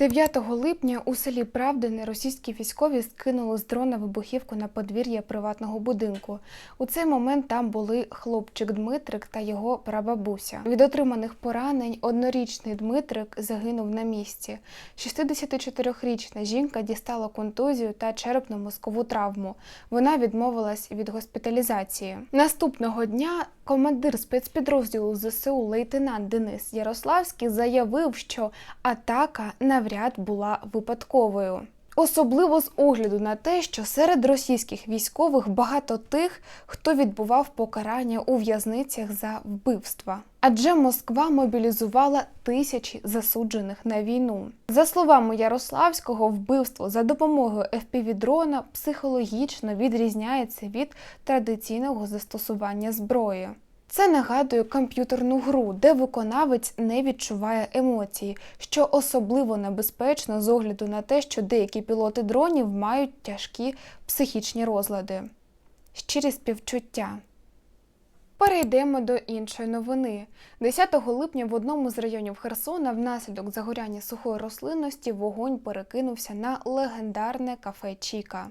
9 липня у селі Правдине російські військові скинули з дрона вибухівку на подвір'я приватного будинку. У цей момент там були хлопчик Дмитрик та його прабабуся. Від отриманих поранень однорічний Дмитрик загинув на місці. 64-річна жінка дістала контузію та черепно-мозкову травму. Вона відмовилась від госпіталізації. Наступного дня командир спецпідрозділу ЗСУ лейтенант Денис Ярославський заявив, що атака навряд була випадковою. Особливо з огляду на те, що серед російських військових багато тих, хто відбував покарання у в'язницях за вбивства. Адже Москва мобілізувала тисячі засуджених на війну. За словами Ярославського, вбивство за допомогою FPV-дрона психологічно відрізняється від традиційного застосування зброї. Це нагадує комп'ютерну гру, де виконавець не відчуває емоцій, що особливо небезпечно з огляду на те, що деякі пілоти дронів мають тяжкі психічні розлади. Щирі співчуття. Перейдемо до іншої новини. 10 липня в одному з районів Херсона внаслідок загоряння сухої рослинності вогонь перекинувся на легендарне кафе Чіка.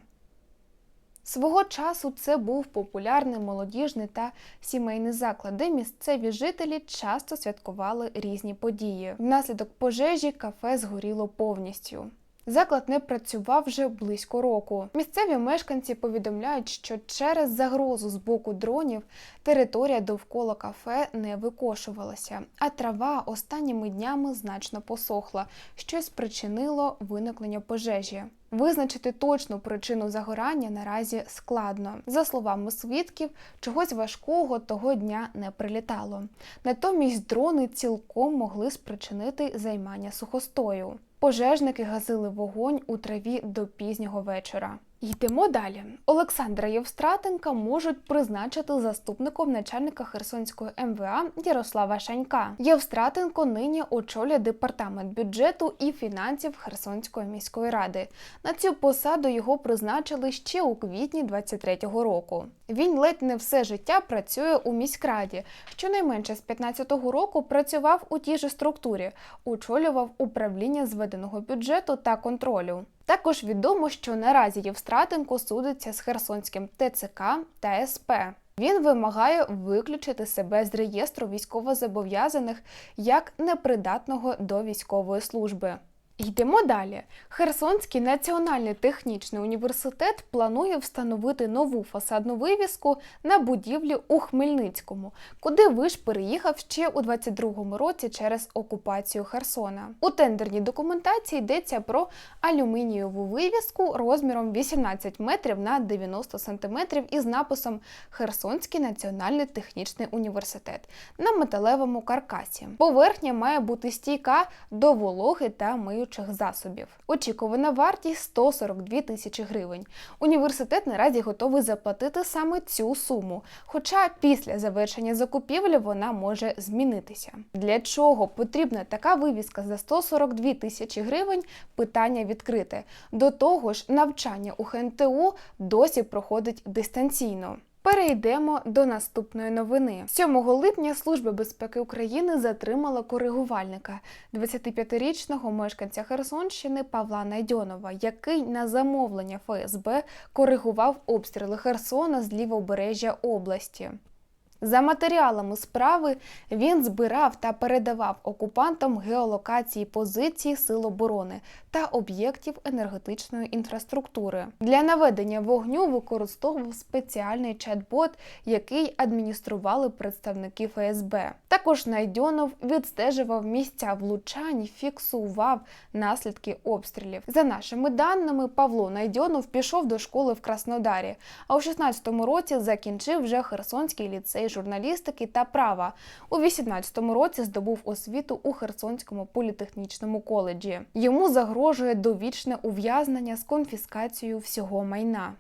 Свого часу це був популярний молодіжний та сімейний заклад, де місцеві жителі часто святкували різні події. Внаслідок пожежі кафе згоріло повністю. Заклад не працював вже близько року. Місцеві мешканці повідомляють, що через загрозу з боку дронів територія довкола кафе не викошувалася, а трава останніми днями значно посохла, що спричинило виникнення пожежі. Визначити точну причину загорання наразі складно. За словами свідків, чогось важкого того дня не прилітало. Натомість дрони цілком могли спричинити займання сухостою. Пожежники гасили вогонь у траві до пізнього вечора. Йдемо далі. Олександра Євстратенка можуть призначити заступником начальника Херсонської МВА Ярослава Шанька. Євстратенко нині очолює департамент бюджету і фінансів Херсонської міської ради. На цю посаду його призначили ще у квітні 23-го року. Він ледь не все життя працює у міськраді. Щонайменше з 15-го року працював у тій же структурі, очолював управління зведеного бюджету та контролю. Також відомо, що наразі Євстратенко судиться з Херсонським ТЦК та СП. Він вимагає виключити себе з реєстру військовозобов'язаних як непридатного до військової служби. Йдемо далі. Херсонський національний технічний університет планує встановити нову фасадну вивіску на будівлі у Хмельницькому, куди виш переїхав ще у 22-му році через окупацію Херсона. У тендерній документації йдеться про алюмінієву вивіску розміром 18 метрів на 90 сантиметрів із написом Херсонський національний технічний університет на металевому каркасі. Поверхня має бути стійка до вологи та мию діючих засобів. Очікувана вартість 142 тисячі гривень. Університет наразі готовий заплатити саме цю суму, хоча після завершення закупівлі вона може змінитися. Для чого потрібна така вивіска за 142 тисячі гривень? Питання відкрите. До того ж, навчання у ХНТУ досі проходить дистанційно. Перейдемо до наступної новини. 7 липня Служба безпеки України затримала коригувальника 25-річного мешканця Херсонщини Павла Найдьонова, який на замовлення ФСБ коригував обстріли Херсона з лівобережжя області. За матеріалами справи він збирав та передавав окупантам геолокації позицій Сил оборони та об'єктів енергетичної інфраструктури. Для наведення вогню використовував спеціальний чат-бот, який адміністрували представники ФСБ. Також Найдьонов відстежував місця влучань, фіксував наслідки обстрілів. За нашими даними, Павло Найдьонов пішов до школи в Краснодарі, а у 16-му році закінчив вже Херсонський ліцей журналістики та права. У 18-му році здобув освіту у Херсонському політехнічному коледжі. Йому загрожує довічне ув'язнення з конфіскацією всього майна.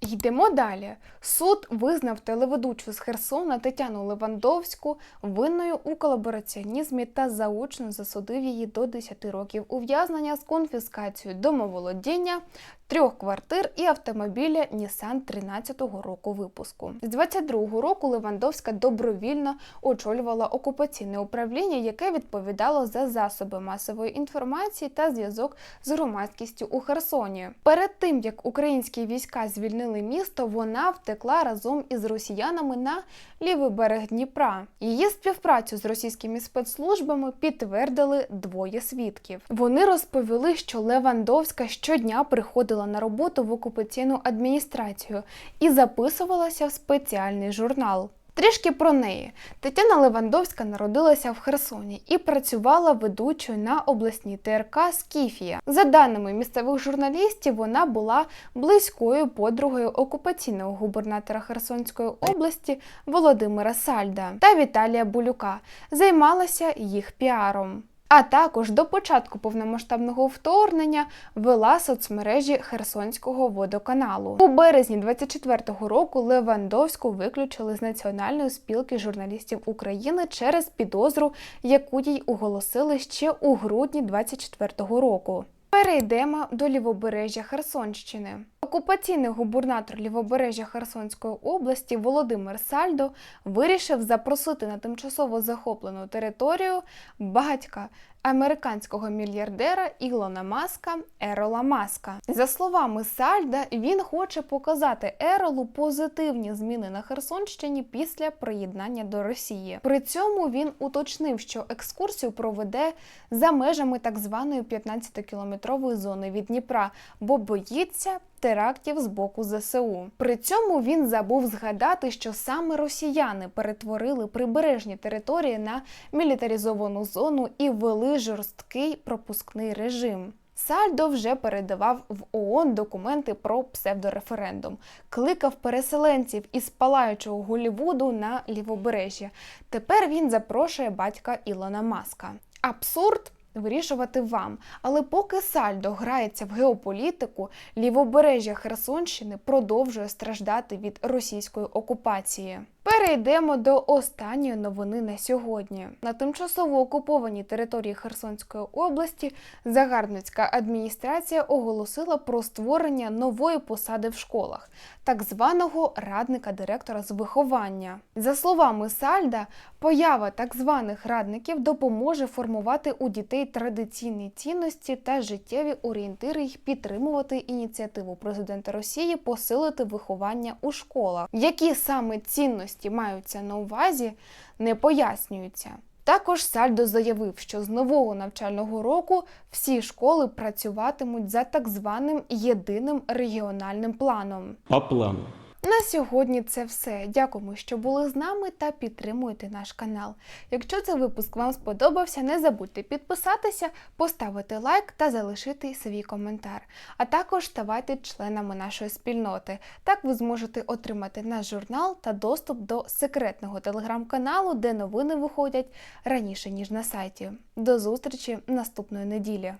Йдемо далі. Суд визнав телеведучу з Херсона Тетяну Левандовську винною у колабораціонізмі та заочно засудив її до 10 років ув'язнення з конфіскацією домоволодіння, трьох квартир і автомобіля Нісан 13-го року випуску. З 22-го року Левандовська добровільно очолювала окупаційне управління, яке відповідало за засоби масової інформації та зв'язок з громадськістю у Херсоні. Перед тим як українські війська звільнили місто, вона втекла разом із росіянами на лівий берег Дніпра. Її співпрацю з російськими спецслужбами підтвердили двоє свідків. Вони розповіли, що Левандовська щодня приходила на роботу в окупаційну адміністрацію і записувалася в спеціальний журнал. Трішки про неї. Тетяна Левандовська народилася в Херсоні і працювала ведучою на обласній ТРК Скіфія. За даними місцевих журналістів, вона була близькою подругою окупаційного губернатора Херсонської області Володимира Сальда та Віталія Булюка. Займалася їх піаром. А також до початку повномасштабного вторгнення вела соцмережі Херсонського водоканалу. У березні 24-го року Левандовську виключили з Національної спілки журналістів України через підозру, яку їй оголосили ще у грудні 24-го року. Перейдемо до лівобережжя Херсонщини. Окупаційний губернатор лівобережжя Херсонської області Володимир Сальдо вирішив запросити на тимчасово захоплену територію батька американського мільярдера Ілона Маска Ерола Маска. За словами Сальда, він хоче показати Еролу позитивні зміни на Херсонщині після приєднання до Росії. При цьому він уточнив, що екскурсію проведе за межами так званої 15-кілометрової зони від Дніпра, бо боїться терактів з боку ЗСУ. При цьому він забув згадати, що саме росіяни перетворили прибережні території на мілітаризовану зону і ввели жорсткий пропускний режим. Сальдо вже передавав в ООН документи про псевдореферендум, кликав переселенців із палаючого Голівуду на лівобережжя. Тепер він запрошує батька Ілона Маска. Абсурд вирішувати вам. Але поки Сальдо грається в геополітику, лівобережжя Херсонщини продовжує страждати від російської окупації. Перейдемо до останньої новини на сьогодні. На тимчасово окупованій території Херсонської області загарбницька адміністрація оголосила про створення нової посади в школах, так званого радника директора з виховання. За словами Сальда, поява так званих радників допоможе формувати у дітей традиційні цінності та життєві орієнтири й підтримувати ініціативу президента Росії посилити виховання у школах. Які саме цінності маються на увазі, не пояснюються. Також Сальдо заявив, що з нового навчального року всі школи працюватимуть за так званим єдиним регіональним планом. А плану. На сьогодні це все. Дякуємо, що були з нами та підтримуєте наш канал. Якщо цей випуск вам сподобався, не забудьте підписатися, поставити лайк та залишити свій коментар. А також ставайте членами нашої спільноти. Так ви зможете отримати наш журнал та доступ до секретного телеграм-каналу, де новини виходять раніше ніж на сайті. До зустрічі наступної неділі.